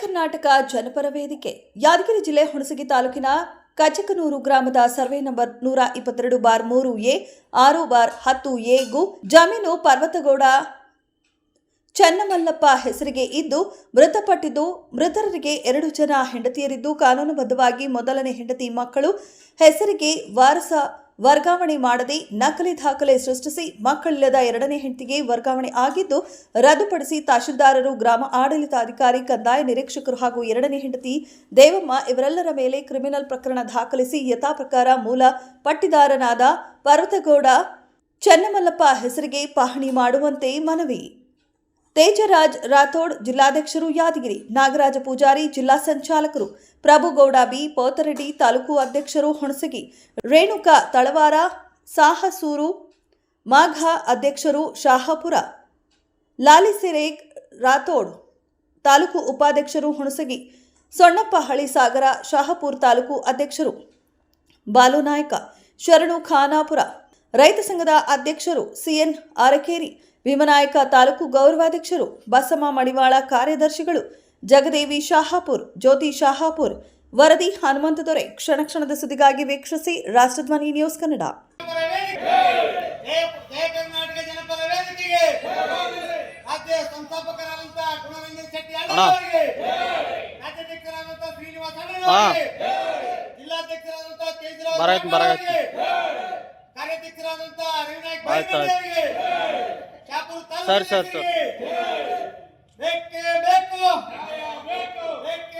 ಕರ್ನಾಟಕ ಜನಪರ ವೇದಿಕೆ, ಯಾದಗಿರಿ ಜಿಲ್ಲೆ ಹುಣಸಗಿ ತಾಲೂಕಿನ ಕಚಕನೂರು ಗ್ರಾಮದ ಸರ್ವೆ ನಂಬರ್ ನೂರ ಇಪ್ಪತ್ತೆರಡು ಬಾರ್ ಮೂರು ಎ, ಆರು ಬಾರ್ ಹತ್ತು ಎ ಗೂ ಜಮೀನು ಪರ್ವತಗೌಡ ಚನ್ನಮಲ್ಲಪ್ಪ ಹೆಸರಿಗೆ ಇದ್ದು, ಮೃತಪಟ್ಟಿದ್ದು ಮೃತರಿಗೆ ಎರಡು ಜನ ಹೆಂಡತಿಯರಿದ್ದು, ಕಾನೂನುಬದ್ಧವಾಗಿ ಮೊದಲನೇ ಹೆಂಡತಿ ಮಕ್ಕಳು ಹೆಸರಿಗೆ ವಾರಸ ವರ್ಗಾವಣೆ ಮಾಡದೆ ನಕಲಿ ದಾಖಲೆ ಸೃಷ್ಟಿಸಿ ಮಕ್ಕಳಿಲ್ಲದ ಎರಡನೇ ಹೆಂಡತಿಗೆ ವರ್ಗಾವಣೆ ಆಗಿದ್ದು ರದ್ದುಪಡಿಸಿ ತಹಶೀಲ್ದಾರರು, ಗ್ರಾಮ ಆಡಳಿತಾಧಿಕಾರಿ, ಕಂದಾಯ ನಿರೀಕ್ಷಕರು ಹಾಗೂ ಎರಡನೇ ಹೆಂಡತಿ ದೇವಮ್ಮ ಇವರೆಲ್ಲರ ಮೇಲೆ ಕ್ರಿಮಿನಲ್ ಪ್ರಕರಣ ದಾಖಲಿಸಿ ಯಥಾಪ್ರಕಾರ ಮೂಲ ಪಟ್ಟಿದಾರನಾದ ಪರ್ವತಗೌಡ ಚನ್ನಮಲ್ಲಪ್ಪ ಹೆಸರಿಗೆ ಪಹಣಿ ಮಾಡುವಂತೆ ಮನವಿ. ತೇಜರಾಜ್ ರಾಥೋಡ್ ಜಿಲ್ಲಾಧ್ಯಕ್ಷರು ಯಾದಗಿರಿ. ನಾಗರಾಜ ಪೂಜಾರಿ ಜಿಲ್ಲಾ ಸಂಚಾಲಕರು ಪ್ರಭುಗೌಡ ಬಿ. ಪೋತರೆಡ್ಡಿ ತಾಲೂಕು ಅಧ್ಯಕ್ಷರು ಹುಣಸಗಿ, ರೇಣುಕಾ ತಳವಾರ, ಸಾಹಸೂರು, ಮಾಘ ಅಧ್ಯಕ್ಷರು ಶಾಹಪುರ ಲಾಲಿಸಿರೇಕ್ ರಾಥೋಡ್ ತಾಲೂಕು ಉಪಾಧ್ಯಕ್ಷರು ಹುಣಸಗಿ, ಸೊಣ್ಣಪ್ಪ ಹಳಿಸಾಗರ ಶಾಹಪುರ ತಾಲೂಕು ಅಧ್ಯಕ್ಷರು ಬಾಲುನಾಯ್ಕ ಶರಣು ಖಾನಾಪುರ, ರೈತ ಸಂಘದ ಅಧ್ಯಕ್ಷರು ಸಿಎನ್ ಅರಕೇರಿ ಭೀಮನಾಯಕ ತಾಲೂಕು ಗೌರವಾಧ್ಯಕ್ಷರು ಬಸಮ್ಮ ಮಡಿವಾಳ ಕಾರ್ಯದರ್ಶಿಗಳು ಜಗದೇವಿ ಶಾಹಾಪುರ್ ಜ್ಯೋತಿ ಶಾಹಾಪುರ್ ವರದಿ ಹನುಮಂತ ದೊರೆ ಕ್ಷಣ ಕ್ಷಣದ ಸುದ್ದಿಗಾಗಿ ವೀಕ್ಷಿಸಿ ರಾಷ್ಟ್ರಧ್ವನಿ ನ್ಯೂಸ್ ಕನ್ನಡ. ಜನಪರ ಸರ್ ಸರ್ ಸರ್. ಬೇಕು ಬೇಕು.